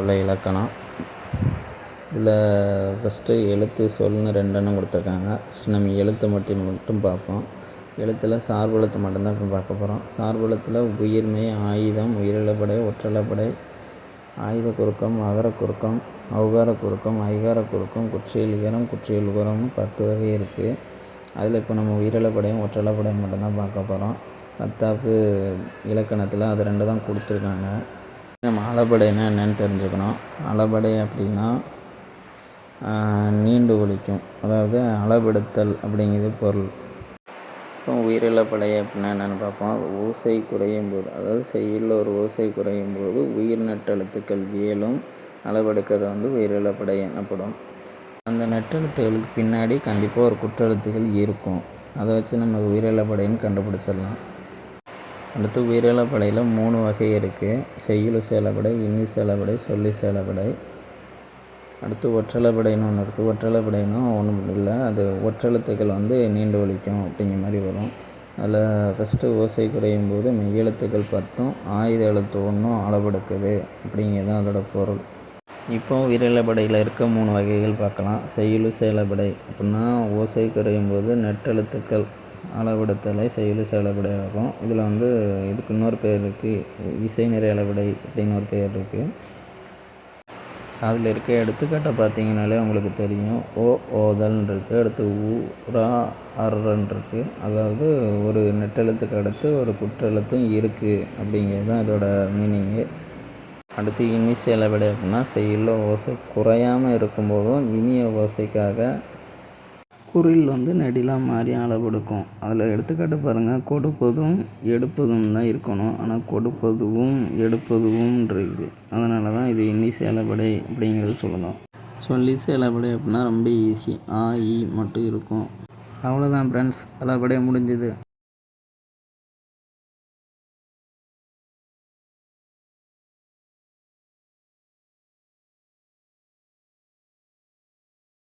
உள்ள இலக்கணம். இதில் ஃபஸ்ட்டு எழுத்து சொல்னு ரெண்டெண்ணம் கொடுத்துருக்காங்க. ஃபஸ்ட்டு நம்ம எழுத்து மட்டும் மட்டும் பார்ப்போம். எழுத்தில் சார்புலத்தை மட்டும்தான் இப்போ பார்க்க போகிறோம் சார்புலத்தில் உயிர்மெய் ஆயுதம் உயிரிழப்படை ஒற்றலப்படை ஆயுத குறுக்கம் அகர குறுக்கம் அவகார குறுக்கம் ஐகார குறுக்கம் குற்றியல் உயரம் குற்றியல் உரம் பத்து வகை இருக்குது அதில் இப்போ நம்ம உயிரிழப்படையும் ஒற்றலப்படையும் மட்டும்தான் பார்க்க போகிறோம் பத்தாப்பு இலக்கணத்தில் அது ரெண்டு தான் கொடுத்துருக்காங்க. நம்ம அளபடைனா என்னென்னு தெரிஞ்சுக்கணும். அளபடை அப்படின்னா நீண்டு ஒழிக்கும் அதாவது அளபெடுத்தல் அப்படிங்கிறது பொருள். இப்போ உயிரிழப்படை அப்படின்னா என்னென்னு பார்ப்போம். ஓசை குறையும் போது அதாவது செய்யுளில் ஒரு ஓசை குறையும் போது உயிர் நட்டெழுத்துக்கள் ஏழும் அளவெடுக்கிறது வந்து உயிரிழப்படை எனப்படும். அந்த நெட்டெழுத்துகளுக்கு பின்னாடி கண்டிப்பாக ஒரு குற்றெழுத்துகள் இருக்கும். அதை வச்சு நம்ம உயிரிழப்படைன்னு கண்டுபிடிச்சிடலாம். அடுத்து உயிரிழப்படையில் மூணு வகை இருக்குது செய்யுள் சேலப்படை இன்னி சேலப்படை சொல்லி சேலப்படை அடுத்து ஒற்றலைப்படைன்னு ஒன்று இருக்குது ஒற்றலைப்படைன்னா ஒன்றும் இல்லை. அது ஒற்றெழுத்துக்கள் வந்து நீண்டு ஒழிக்கும் அப்படிங்கிற மாதிரி வரும். அதில் ஃபஸ்ட்டு ஓசை குறையும் போது மெய்யெழுத்துக்கள் பத்தும் ஆயுத எழுத்து ஒன்றும் அளவெடுக்குது அப்படிங்கிறது தான் அதோட பொருள். இப்போ உயிரிழப்படையில் இருக்க மூணு வகைகள் பார்க்கலாம். செய்யுள் சேலப்படை அப்படின்னா ஓசை குறையும் போது நெட்டெழுத்துக்கள் அளவெடுத்தலை செய்யுள் சேலப்படை ஆகும். இதில் வந்து இதுக்கு இன்னொரு பேர் இருக்குது விசை நிறை அளவிடை அப்படின்னு ஒரு பேர் இருக்குது அதில் இருக்க எடுத்துக்காட்டை பார்த்தீங்கனாலே உங்களுக்கு தெரியும். ஓ ஓதல் இருக்குது அடுத்து ஊ ரா இருக்குது அதாவது ஒரு நெட்டெழுத்துக்கு அடுத்து ஒரு குற்றெழுத்தும் இருக்குது அப்படிங்கிறது தான் இதோட மீனிங்கு. அடுத்து இனி சேலவிடை அப்படின்னா செயலில் ஓசை குறையாமல் இருக்கும்போதும் இனிய ஓசைக்காக குறில் வந்து நெடிலாக மாறி அளவெடுக்கும் அதில் எடுத்துக்காட்டு பாருங்கள் கொடுப்பதும் எடுப்பதும் தான் இருக்கணும். ஆனால் கொடுப்பதுவும் எடுப்பதுவும் இருக்குது அதனால தான் இது இன்னி சேலப்படை அப்படிங்கிறது சொல்லணும். சொல்லி சேலப்படை அப்படின்னா ரொம்ப ஈஸி ஆ இ மட்டும் இருக்கும். அவ்வளோதான் ஃப்ரெண்ட்ஸ் அளபடை முடிஞ்சுது.